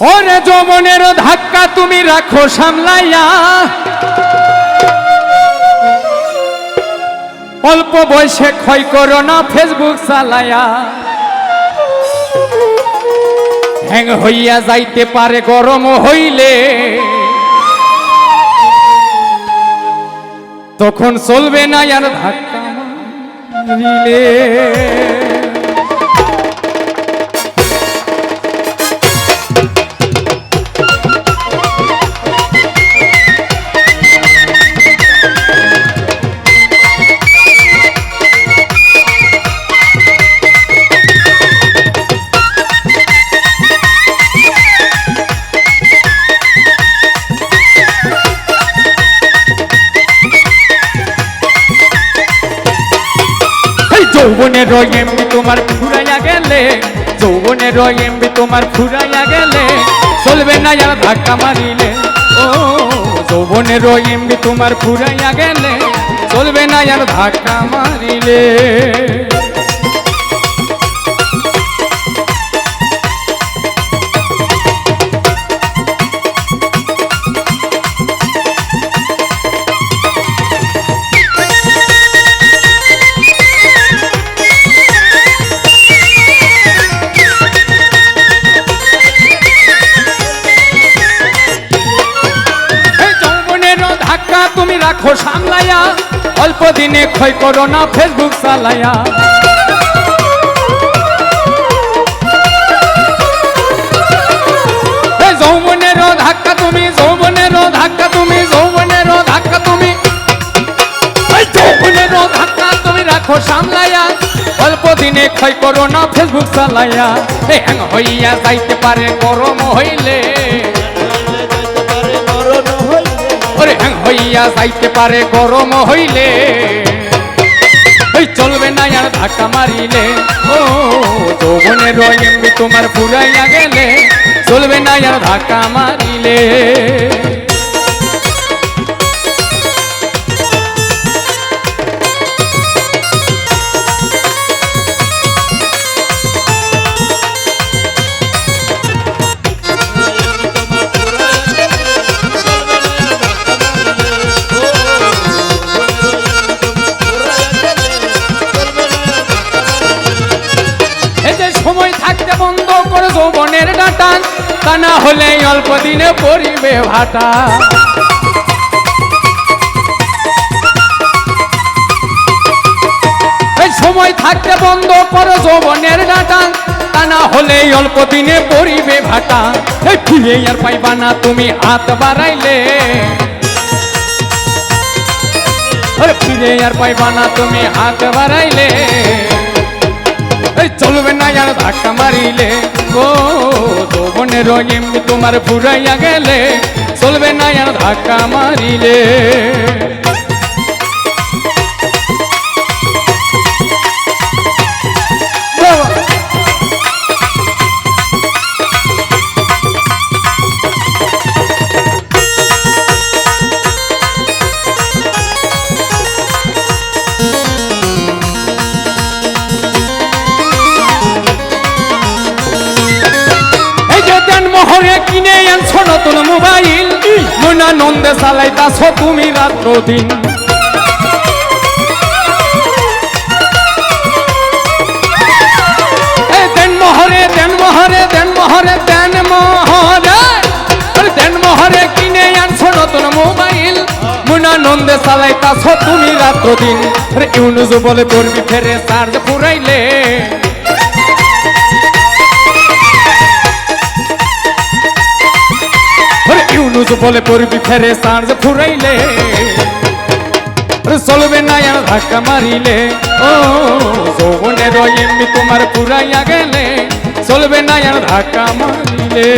ওরে যমনের ধাক্কা তুমি রাখো, সামলাইয়া। অল্প বয়সে ক্ষয় করো না ফেসবুক চালাইয়া। হ্যাং হইয়া যাইতে পারে, গরম হইলে। তখন চলবে না আর ধাক্কা মারিলে। এই যৌবনের এমবি তোমার ফুরাইয়া গেলে, যৌবনে এমবি তোমার ফুরাইয়া গেলে, চলবে না আর ধাক্কা মারিলে। ও, যৌবনে এমবি তোমার ফুরাইয়া গেলে, চলবে না আর ধাক্কা মারিলে। সামলাইয়া, অল্প দিনে ক্ষয় করো না ফেসবুক চালাইয়া। এই যৌবনের ধাক্কা তুমি যৌবনের ধাক্কা তুমি যৌবনের ধাক্কা তুমি। এই যৌবনের ধাক্কা তুমি রাখো সামলাইয়া, অল্প দিনে ক্ষয় করো না ফেসবুক চালাইয়া। এই হ্যাং হইয়া যাইতে পারে, গরম হইলে। ওরে হ্যাং হইয়া যাইতে পারে, গরম হইলে। ওই চলবে না আর ধাক্কা মারিলে। ও যৌবনের এমনি তোমার ফুরাইয়া গেলে। চলবে না আর ধাক্কা মারিলে। ডাটা তা না হলে অল্প দিনে পরিবে ভাটা সময় থাকতে বন্ধ করো যৌবনের ডাটা তা না হলে অল্প দিনে পরিবে ভাটা ফিরে আর পাইবা না তুমি হাত বাড়াইলে। ফিরে আর পাইবা না তুমি হাত বাড়াইলে। এই চলবে না আর ধাক্কা মারিলে। ও দোবনে এমনি তোমার ফুরাইয়া গেলে। চলবে না আর ধাক্কা মারিলে। মোহরে কিনে আনছো নতুন মোবাইল। মনা নন্দে চালাইতাছ তুমি রাত্র দিন এই দেন মোহরে দেন মোহরে দেন মোহরে দেন মোহরে। আরে দেন মোহরে কিনে আনছো নতুন মোবাইল। মুনা নন্দে চালাইতাছ তুমি রাত্র দিন ইউনুজ বলে করবি ফেরে চার্জ পুরাইলে। ইউনুস বলে করবি ফেরে চার্জ ফুরাইলে। চলবে না আর ধাক্কা মারিলে। ও, যৌবনে এমনি তোমার পুরাইয়া গেলে। চলবে না আর ধাক্কা মারিলে।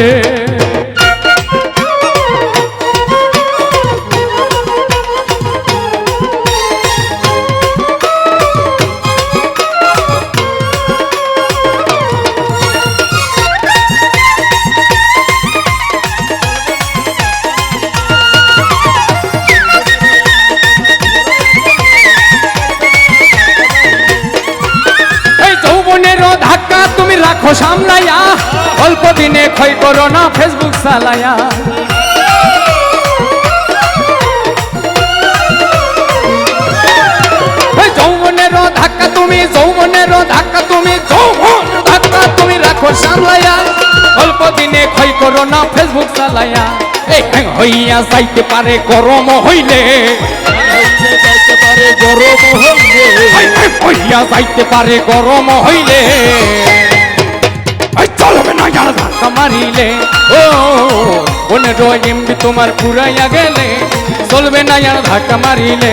রাখো সামলাইয়া, অল্প দিন ক্ষয় করো না ফেসবুক চালায়া এই যৌবনের ধাক্কা তুমি, যৌবনের ধাক্কা তুমি, যৌবন ধাক্কা তুমি রাখো সামলায়া অল্প দিনে ক্ষয় করো না ফেসবুক এই হ্যাং হইয়া যাইতে পারে, গরম হইলে। যাইতে পারে গরম হইলে হইয়া যাইতে পারে, গরম হইলে। চলবে না ধাক্কা মারিলে, ও পনেরো এমবি তোমার পুরাইয়া গেলে, চলবে না যারা ধাক্কা মারিলে,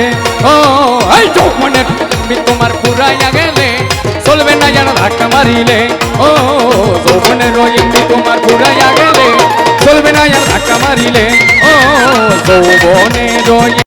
ও, এই যৌবনের এমবি তোমার পুরাইয়া গেলে, চলবে না যারা ধাক্কা মারিলে, ও যৌবনের এমবি তোমার পুরাইয়া গেলে, চলবে না যারা ধাক্কা মারিলে, ও যৌবনের